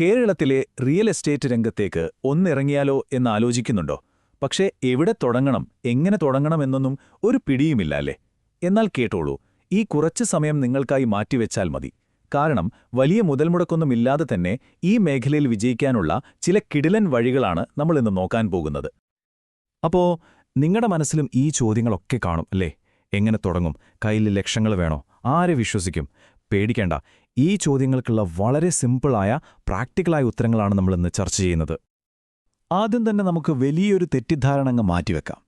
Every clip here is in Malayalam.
കേരളത്തിലെ റിയൽ എസ്റ്റേറ്റ് രംഗത്തേക്ക് ഒന്നിറങ്ങിയാലോ എന്ന് ആലോചിക്കുന്നുണ്ടോ പക്ഷേ എവിടെ തുടങ്ങണം എങ്ങനെ തുടങ്ങണമെന്നൊന്നും ഒരു പിടിയുമില്ല അല്ലേ? എന്നാൽ കേട്ടോളൂ ഈ കുറച്ച് സമയം നിങ്ങൾക്കായി മാറ്റിവെച്ചാൽ മതി. കാരണം വലിയ മുതൽമുടക്കൊന്നുമില്ലാതെ തന്നെ ഈ മേഖലയിൽ വിജയിക്കാനുള്ള ചില കിടിലൻ വഴികളാണ് നമ്മളിന്ന് നോക്കാൻ പോകുന്നത്. അപ്പോ നിങ്ങളുടെ മനസ്സിലും ഈ ചോദ്യങ്ങളൊക്കെ കാണും അല്ലേ? എങ്ങനെ തുടങ്ങും? കയ്യിൽ ലക്ഷങ്ങൾ വേണോ? ആരെ വിശ്വസിക്കും? പേടിക്കേണ്ട. ഈ ചോദ്യങ്ങൾക്കുള്ള വളരെ സിമ്പിളായ പ്രാക്ടിക്കലായ ഉത്തരങ്ങളാണ് നമ്മളിന്ന് ചർച്ച ചെയ്യുന്നത്. ആദ്യം തന്നെ നമുക്ക് വലിയൊരു തെറ്റിദ്ധാരണ അങ്ങ് മാറ്റിവെക്കാം.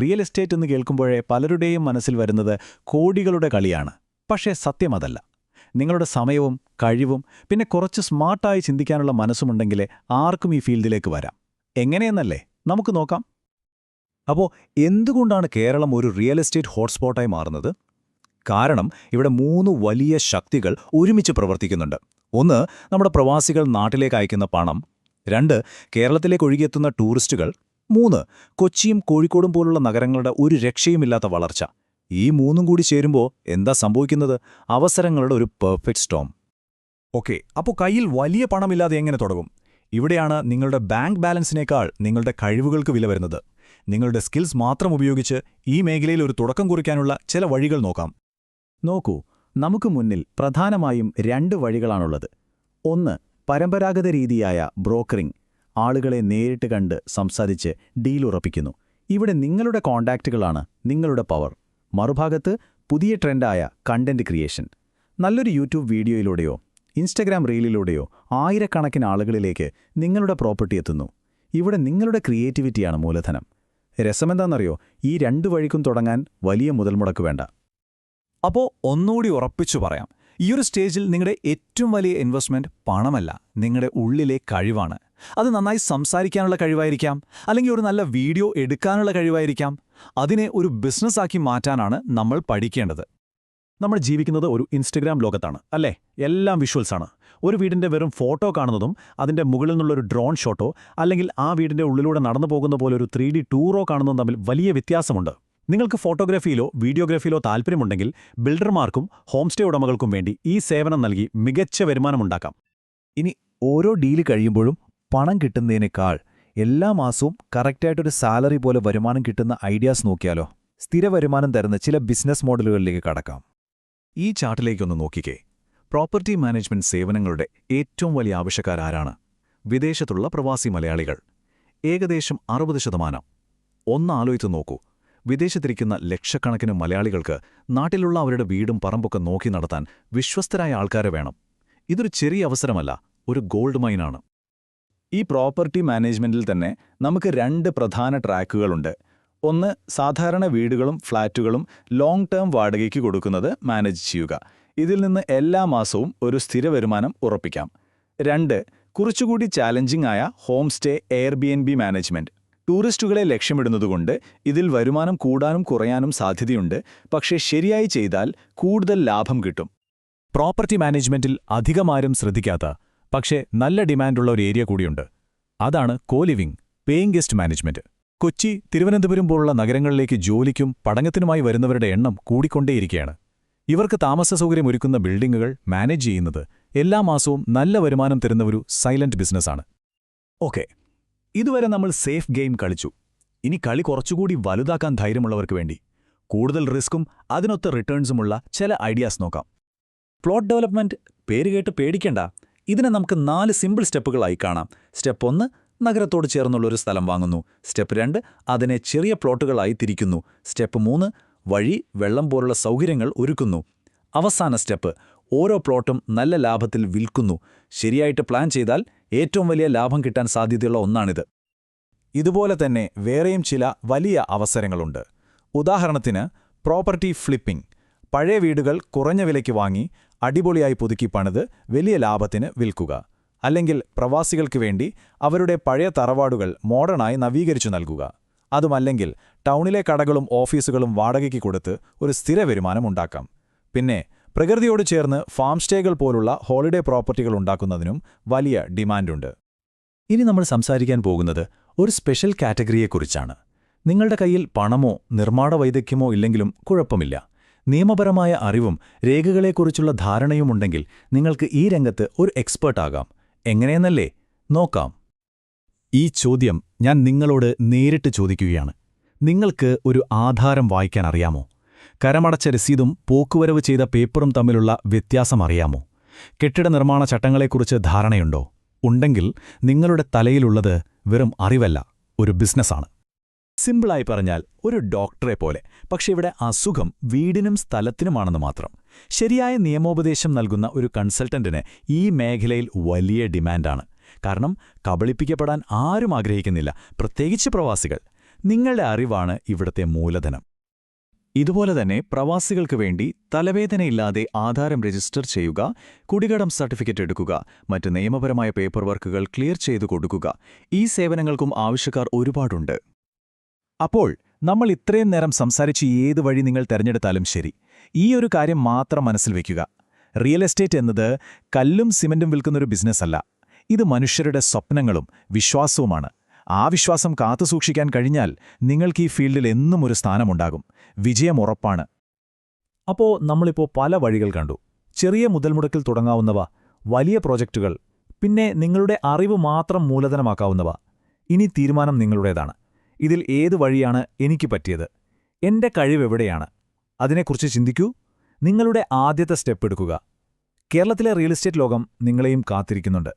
റിയൽ എസ്റ്റേറ്റ് എന്ന് കേൾക്കുമ്പോഴേ പലരുടെയും മനസ്സിൽ വരുന്നത് കോടികളുടെ കളിയാണ്. പക്ഷേ സത്യമതല്ല നിങ്ങളുടെ സമയവും കഴിവും പിന്നെ കുറച്ച് സ്മാർട്ടായി ചിന്തിക്കാനുള്ള മനസ്സുമുണ്ടെങ്കിലേ ആർക്കും ഈ ഫീൽഡിലേക്ക് വരാം. എങ്ങനെയെന്നല്ലേ? നമുക്ക് നോക്കാം. അപ്പോൾ എന്തുകൊണ്ടാണ് കേരളം ഒരു റിയൽ എസ്റ്റേറ്റ് ഹോട്ട്സ്പോട്ടായി മാറുന്നത്? കാരണം ഇവിടെ മൂന്ന് വലിയ ശക്തികൾ ഒരുമിച്ച് പ്രവർത്തിക്കുന്നുണ്ട്. ഒന്ന് നമ്മുടെ പ്രവാസികൾ നാട്ടിലേക്ക് അയക്കുന്ന പണം. രണ്ട് കേരളത്തിലേക്ക് ഒഴുകിയെത്തുന്ന ടൂറിസ്റ്റുകൾ. മൂന്ന് കൊച്ചിയും കോഴിക്കോടും പോലുള്ള നഗരങ്ങളുടെ ഒരു രക്ഷയുമില്ലാത്ത വളർച്ച. ഈ മൂന്നും കൂടി ചേരുമ്പോൾ എന്താ സംഭവിക്കുന്നത്? അവസരങ്ങളുടെ ഒരു പെർഫെക്റ്റ് സ്റ്റോം ഓക്കെ അപ്പോൾ കയ്യിൽ വലിയ പണമില്ലാതെ എങ്ങനെ തുടങ്ങും? ഇവിടെയാണ് നിങ്ങളുടെ ബാങ്ക് ബാലൻസിനേക്കാൾ നിങ്ങളുടെ കഴിവുകൾക്ക് വില വരുന്നത്. നിങ്ങളുടെ സ്കിൽസ് മാത്രം ഉപയോഗിച്ച് ഈ മേഖലയിൽ ഒരു തുടക്കം കുറിക്കാനുള്ള ചില വഴികൾ നോക്കാം. നോക്കൂ നമുക്ക് മുന്നിൽ പ്രധാനമായും രണ്ട് വഴികളാണുള്ളത്. ഒന്ന് പരമ്പരാഗത രീതിയായ ബ്രോക്കറിംഗ് ആളുകളെ നേരിട്ട് കണ്ട് സംസാരിച്ച് ഡീൽ ഉറപ്പിക്കുന്നു. ഇവിടെ നിങ്ങളുടെ കോണ്ടാക്റ്റുകളാണ് നിങ്ങളുടെ പവർ. മറുഭാഗത്ത് പുതിയ ട്രെൻഡായ കണ്ടന്റ് ക്രിയേഷൻ. നല്ലൊരു യൂട്യൂബ് വീഡിയോയിലൂടെയോ ഇൻസ്റ്റഗ്രാം റീലിലൂടെയോ ആയിരക്കണക്കിന് ആളുകളിലേക്ക് നിങ്ങളുടെ പ്രോപ്പർട്ടി എത്തുന്നു. ഇവിടെ നിങ്ങളുടെ ക്രിയേറ്റിവിറ്റിയാണ് മൂലധനം. രസമെന്താണെന്നറിയോ ഈ രണ്ടു വഴിക്കും തുടങ്ങാൻ വലിയ മുതൽമുടക്ക് വേണ്ട. അപ്പോൾ ഒന്നുകൂടി ഉറപ്പിച്ചു പറയാം. ഈ ഒരു സ്റ്റേജിൽ നിങ്ങളുടെ ഏറ്റവും വലിയ ഇൻവെസ്റ്റ്മെന്റ് പണമല്ല നിങ്ങളുടെ ഉള്ളിലെ കഴിവാണ്. അത് നന്നായി സംസാരിക്കാനുള്ള കഴിവായിരിക്കാം അല്ലെങ്കിൽ ഒരു നല്ല വീഡിയോ എടുക്കാനുള്ള കഴിവായിരിക്കാം. അതിനെ ഒരു ബിസിനസ്സാക്കി മാറ്റാനാണ് നമ്മൾ പഠിക്കേണ്ടത്. നമ്മൾ ജീവിക്കുന്നത് ഒരു ഇൻസ്റ്റഗ്രാം ലോകത്താണ് അല്ലേ? എല്ലാം വിഷ്വൽസാണ് ഒരു വീടിന്റെ വെറും ഫോട്ടോ കാണുന്നതും അതിന്റെ മുകളിൽ നിന്നുള്ളൊരു ഡ്രോൺ ഷോട്ടോ അല്ലെങ്കിൽ ആ വീടിന്റെ ഉള്ളിലൂടെ നടന്നു പോകുന്ന പോലെ ഒരു ത്രീ ടൂറോ കാണുന്നതും തമ്മിൽ വലിയ വ്യത്യാസമുണ്ട്. നിങ്ങൾക്ക് ഫോട്ടോഗ്രാഫിയിലോ വീഡിയോഗ്രാഫിയിലോ താൽപ്പര്യമുണ്ടെങ്കിൽ ബിൽഡർമാർക്കും ഹോം സ്റ്റേ ഉടമകൾക്കും വേണ്ടി ഈ സേവനം നൽകി മികച്ച വരുമാനമുണ്ടാക്കാം ഇനി ഓരോ ഡീൽ കഴിയുമ്പോഴും പണം കിട്ടുന്നതിനേക്കാൾ എല്ലാ മാസവും കറക്റ്റായിട്ടൊരു സാലറി പോലെ വരുമാനം കിട്ടുന്ന ഐഡിയാസ് നോക്കിയാലോ? സ്ഥിര വരുമാനം തരുന്ന ചില ബിസിനസ് മോഡലുകളിലേക്ക് കടക്കാം. ഈ ചാർട്ടിലേക്കൊന്ന് നോക്കിക്കേ. പ്രോപ്പർട്ടി മാനേജ്മെന്റ് സേവനങ്ങളുടെ ഏറ്റവും വലിയ ആവശ്യക്കാരാരാണ്? വിദേശത്തുള്ള പ്രവാസി മലയാളികൾ. ഏകദേശം അറുപത് ശതമാനം. ഒന്നാലോചിച്ച് നോക്കൂ. വിദേശത്തിരിക്കുന്ന ലക്ഷക്കണക്കിന് മലയാളികൾക്ക് നാട്ടിലുള്ള അവരുടെ വീടും പറമ്പൊക്കെ നോക്കി നടത്താൻ വിശ്വസ്തരായ ആൾക്കാരെ വേണം. ഇതൊരു ചെറിയ അവസരമല്ല ഒരു ഗോൾഡ് മൈനാണ്. ഈ പ്രോപ്പർട്ടി മാനേജ്മെന്റിൽ തന്നെ നമുക്ക് രണ്ട് പ്രധാന ട്രാക്കുകളുണ്ട്. ഒന്ന് സാധാരണ വീടുകളും ഫ്ളാറ്റുകളും ലോങ് ടേം വാടകയ്ക്ക് കൊടുക്കുന്നത് മാനേജ് ചെയ്യുക. ഇതിൽ നിന്ന് എല്ലാ മാസവും ഒരു സ്ഥിര വരുമാനം ഉറപ്പിക്കാം. രണ്ട് കുറച്ചുകൂടി ചാലഞ്ചിങ് ആയ home stay Airbnb management. ടൂറിസ്റ്റുകളെ ലക്ഷ്യമിടുന്നതുകൊണ്ട് ഇതിൽ വരുമാനം കൂടാനും കുറയാനും സാധ്യതയുണ്ട്. പക്ഷേ ശരിയായി ചെയ്താൽ കൂടുതൽ ലാഭം കിട്ടും. പ്രോപ്പർട്ടി മാനേജ്മെന്റിൽ അധികമാരും ശ്രദ്ധിക്കാത്ത പക്ഷേ നല്ല ഡിമാൻഡുള്ള ഒരു ഏരിയ കൂടിയുണ്ട്. അതാണ് coliving paying guest management. Kochi Thiruvananthapuram പോലുള്ള നഗരങ്ങളിലേക്ക് ജോലിക്കും പഠനത്തിനുമായി വരുന്നവരുടെ എണ്ണം കൂടിക്കൊണ്ടേയിരിക്കുകയാണ്. ഇവർക്ക് താമസ സൗകര്യമൊരുക്കുന്ന ബിൽഡിംഗുകൾ മാനേജ് ചെയ്യുന്നത് എല്ലാ മാസവും നല്ല വരുമാനം തരുന്ന ഒരു സൈലന്റ് ബിസിനസ്സാണ്. ഓക്കെ. ഇതുവരെ നമ്മൾ സേഫ് ഗെയിം കളിച്ചു. ഇനി കളി കുറച്ചുകൂടി വലുതാക്കാൻ ധൈര്യമുള്ളവർക്ക് വേണ്ടി കൂടുതൽ റിസ്ക്കും അതിനൊത്ത റിട്ടേൺസുമുള്ള ചില ഐഡിയാസ് നോക്കാം. പ്ലോട്ട് ഡെവലപ്മെന്റ് പേരുകേട്ട് പേടിക്കേണ്ട. ഇതിനെ നമുക്ക് നാല് സിമ്പിൾ സ്റ്റെപ്പുകളായി കാണാം. സ്റ്റെപ്പ് ഒന്ന് നഗരത്തോട് ചേർന്നുള്ളൊരു സ്ഥലം വാങ്ങുന്നു. സ്റ്റെപ്പ് രണ്ട് അതിനെ ചെറിയ പ്ലോട്ടുകളായി തിരിക്കുന്നു. സ്റ്റെപ്പ് മൂന്ന് വഴി വെള്ളം പോലുള്ള സൗകര്യങ്ങൾ ഒരുക്കുന്നു. അവസാന സ്റ്റെപ്പ് ഓരോ പ്ലോട്ടും നല്ല ലാഭത്തിൽ വിൽക്കുന്നു. ശരിയായിട്ട് പ്ലാൻ ചെയ്താൽ ഏറ്റവും വലിയ ലാഭം കിട്ടാൻ സാധ്യതയുള്ള ഒന്നാണിത്. ഇതുപോലെ തന്നെ വേറെയും ചില വലിയ അവസരങ്ങളുണ്ട്. ഉദാഹരണത്തിന് പ്രോപ്പർട്ടി ഫ്ലിപ്പിംഗ്. പഴയ വീടുകൾ കുറഞ്ഞ വിലയ്ക്ക് വാങ്ങി അടിപൊളിയായി പുതുക്കി പണിത് വലിയ ലാഭത്തിന് വിൽക്കുക. അല്ലെങ്കിൽ പ്രവാസികൾക്ക് വേണ്ടി അവരുടെ പഴയ തറവാടുകൾ മോഡേണായി നവീകരിച്ചു നൽകുക. അതുമല്ലെങ്കിൽ ടൗണിലെ കടകളും ഓഫീസുകളും വാടകയ്ക്ക് കൊടുത്ത് ഒരു സ്ഥിര വരുമാനം ഉണ്ടാക്കാം. പിന്നെ പ്രകൃതിയോട് ചേർന്ന് ഫാം സ്റ്റേകൾ പോലുള്ള ഹോളിഡേ പ്രോപ്പർട്ടികൾ ഉണ്ടാക്കുന്നതിനും വലിയ ഡിമാൻഡുണ്ട്. ഇനി നമ്മൾ സംസാരിക്കാൻ പോകുന്നത് ഒരു സ്പെഷ്യൽ കാറ്റഗറിയെക്കുറിച്ചാണ് നിങ്ങളുടെ കയ്യിൽ പണമോ നിർമ്മാണ വൈദഗ്ധ്യമോ ഇല്ലെങ്കിലും കുഴപ്പമില്ല. നിയമപരമായ അറിവും രേഖകളെക്കുറിച്ചുള്ള ധാരണയുമുണ്ടെങ്കിൽ നിങ്ങൾക്ക് ഈ രംഗത്ത് ഒരു എക്സ്പേർട്ടാകാം എങ്ങനെയെന്നല്ലേ? നോക്കാം. ഈ ചോദ്യം ഞാൻ നിങ്ങളോട് നേരിട്ട് ചോദിക്കുകയാണ്. നിങ്ങൾക്ക് ഒരു ആധാരം വായിക്കാൻ അറിയാമോ? കരമടച്ച രസീതും പോക്കുവരവ് ചെയ്ത പേപ്പറും തമ്മിലുള്ള വ്യത്യാസം അറിയാമോ? കെട്ടിട നിർമ്മാണ ചട്ടങ്ങളെക്കുറിച്ച് ധാരണയുണ്ടോ? ഉണ്ടെങ്കിൽ നിങ്ങളുടെ തലയിലുള്ളത് വെറും അറിവല്ല ഒരു ബിസിനസ്സാണ്. സിമ്പിളായി പറഞ്ഞാൽ ഒരു ഡോക്ടറെ പോലെ പക്ഷേ ഇവിടെ അസുഖം വീടിനും സ്ഥലത്തിനുമാണെന്ന് മാത്രം. ശരിയായ നിയമോപദേശം നൽകുന്ന ഒരു കൺസൾട്ടന്റിന് ഈ മേഖലയിൽ വലിയ ഡിമാൻഡാണ്. കാരണം കബളിപ്പിക്കപ്പെടാൻ ആരും ആഗ്രഹിക്കുന്നില്ല പ്രത്യേകിച്ച് പ്രവാസികൾ. നിങ്ങളുടെ അറിവാണ് ഇവിടത്തെ മൂലധനം. ഇതുപോലെ തന്നെ പ്രവാസികൾക്ക് വേണ്ടി തലവേദനയില്ലാതെ ആധാരം രജിസ്റ്റർ ചെയ്യുക കുടികടം സർട്ടിഫിക്കറ്റ് എടുക്കുക മറ്റ് നിയമപരമായ പേപ്പർ വർക്കുകൾ ക്ലിയർ ചെയ്തു കൊടുക്കുക. ഈ സേവനങ്ങൾക്കും ആവശ്യക്കാർ ഒരുപാടുണ്ട്. അപ്പോൾ നമ്മൾ ഇത്രയും നേരം സംസാരിച്ച് ഏത് വഴി നിങ്ങൾ തിരഞ്ഞെടുത്താലും ശരി. ഈ ഒരു കാര്യം മാത്രം മനസ്സിൽ വയ്ക്കുക. റിയൽ എസ്റ്റേറ്റ് എന്നത് കല്ലും സിമന്റും വിൽക്കുന്നൊരു ബിസിനസ്സല്ല. ഇത് മനുഷ്യരുടെ സ്വപ്നങ്ങളും വിശ്വാസവുമാണ്. ആ വിശ്വാസം കാത്തുസൂക്ഷിക്കാൻ കഴിഞ്ഞാൽ നിങ്ങൾക്ക് ഈ ഫീൽഡിൽ എന്നും ഒരു സ്ഥാനമുണ്ടാകും. വിജയം ഉറപ്പാണ്. അപ്പോ നമ്മളിപ്പോ പല വഴികൾ കണ്ടു. ചെറിയ മുതൽമുടക്കിൽ തുടങ്ങാവുന്നവ വലിയ പ്രോജക്റ്റുകൾ പിന്നെ നിങ്ങളുടെ അറിവ് മാത്രം മൂലധനമാക്കാവുന്നവ. ഇനി തീരുമാനം നിങ്ങളുടേതാണ്. ഇതിൽ ഏത് വഴിയാണ് എനിക്ക് പറ്റിയത്? എന്റെ കഴിവെവിടെയാണ് അതിനെക്കുറിച്ച് ചിന്തിക്കൂ. നിങ്ങളുടെ ആദ്യത്തെ സ്റ്റെപ്പ് എടുക്കുക. കേരളത്തിലെ റിയൽ എസ്റ്റേറ്റ് ലോകം നിങ്ങളെയും കാത്തിരിക്കുന്നുണ്ട്.